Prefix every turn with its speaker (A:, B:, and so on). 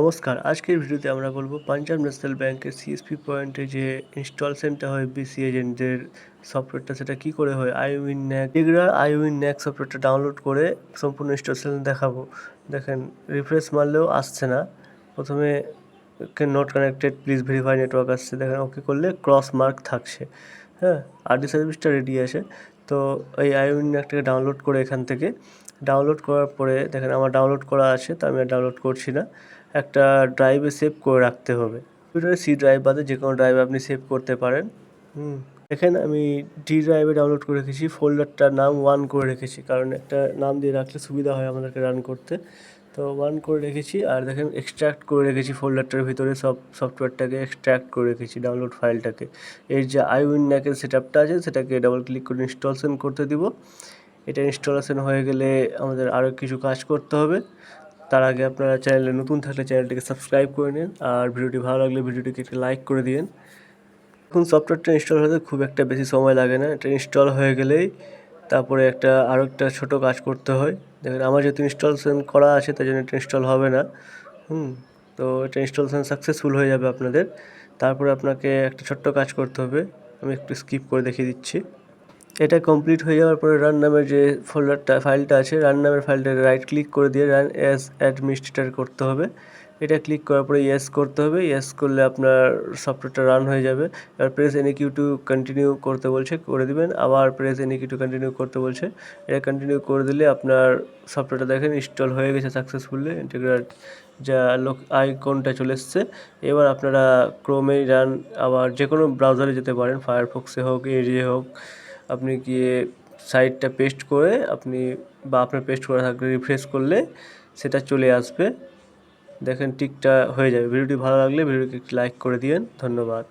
A: নমস্কার, আজকের ভিডিওতে আমরা বলব পাঞ্জাব ন্যাশনাল ব্যাংকের সিএসপি পয়েন্টে যে ইনস্টল হয় বিসি এজেন্টদের সফটওয়্যারটা সেটা কি করে হয়? আইউইন ন্যাক রেগুলার আইউইন ন্যাক সফটওয়্যারটা ডাউনলোড করে সম্পূর্ণ ইনস্টলেশন দেখাবো। দেখেন রিফ্রেশ মারলেও আসছে না। প্রথমে not connected please verify network আসছে। দেখেন ওকে করলে ক্রস মার্ক থাকছে। হ্যাঁ আর ডি সার্ভিসটা রেডি আছে তো এই আইউইন একটাকে ডাউনলোড করে এখান থেকে। ডাউনলোড করার পরে দেখেন আমার ডাউনলোড করা আছে, তো আমি আর ডাউনলোড করছি না। একটা ড্রাইভে সেভ করে রাখতে হবে। কম্পিউটারে সি ড্রাইভ বাদে যে কোনো ড্রাইভে আপনি সেভ করতে পারেন। হুম। এখানে আমি ডি ড্রাইভে ডাউনলোড করে রেখেছি ফোল্ডারটার নাম ওয়ান করে রেখেছি, কারণ একটা নাম দিয়ে রাখলে সুবিধা হয় আমাদেরকে রান করতে। তো ওয়ান করে রেখেছি, আর দেখেন এক্সট্র্যাক্ট করে রেখেছি ফোল্ডারটার ভিতরে সব সফটওয়্যারটাকে এক্সট্র্যাক্ট করে রেখেছি ডাউনলোড ফাইলটাকে এর যে আইউইন ন্যাকের সেট আপটা আছে, সেটাকে ডাবল ক্লিক করে ইনস্টলেশন করতে দিব। এটা ইনস্টলেশন হয়ে গেলে আমাদের আরও কিছু কাজ করতে হবে। তার আগে আপনারা চ্যানেলে নতুন থাকলে চ্যানেলটিকে সাবস্ক্রাইব করে নিন, আর ভিডিওটি ভালো লাগলে ভিডিওটিকে একটি লাইক করে দিন এখন সফটওয়্যারটা ইনস্টল হতে খুব একটা বেশি সময় লাগে না। এটা ইনস্টল হয়ে গেলেই তারপরে একটা আরও একটা ছোটো কাজ করতে হয়। দেখেন, আমার যেহেতু ইনস্টলেশন করা আছে, তাই জন্য এটা ইনস্টল হবে না। হুম, তো এটা ইনস্টলেশন সাকসেসফুল হয়ে যাবে আপনাদের। তারপরে আপনাকে একটা ছোট্ট কাজ করতে হবে। আমি একটু স্কিপ করে দেখিয়ে দিচ্ছি। এটা কমপ্লিট হয়ে যাওয়ার পরে রান নামের যে ফোল্ডারটা ফাইলটা আছে রান নামের ফাইলটা রাইট ক্লিক করে দিয়ে রান অ্যাজ অ্যাডমিনিস্ট্রেটর করতে হবে। এটা ক্লিক করার পরে ইয়েস করতে হবে। ইয়েস করলে আপনার সফটওয়্যারটা রান হয়ে যাবে। এবার press any key to continue করতে বলছে, করে দিবেন। আবার press any key to continue করতে বলছে। এটা কন্টিনিউ করে দিলে আপনার সফটওয়্যারটা দেখেন ইনস্টল হয়ে গেছে সাকসেসফুলি ইন্টিগ্রেট যা লোক আইকনটা চলে এসছে। এবার আপনারা ক্রোমে রান আবার যে কোনো ব্রাউজারে যেতে পারেন। ফায়ারফক্সে হোক এরিয়ে হোক, আপনি গিয়ে সাইটটা পেস্ট করে আপনি বা আপনার পেস্ট করা থাকলে রিফ্রেশ করলে সেটা চলে আসবে। দেখেন টিকটা হয়ে যাবে। ভিডিওটি ভালো লাগলে ভিডিওটি একটি লাইক করে দিয়েন ধন্যবাদ।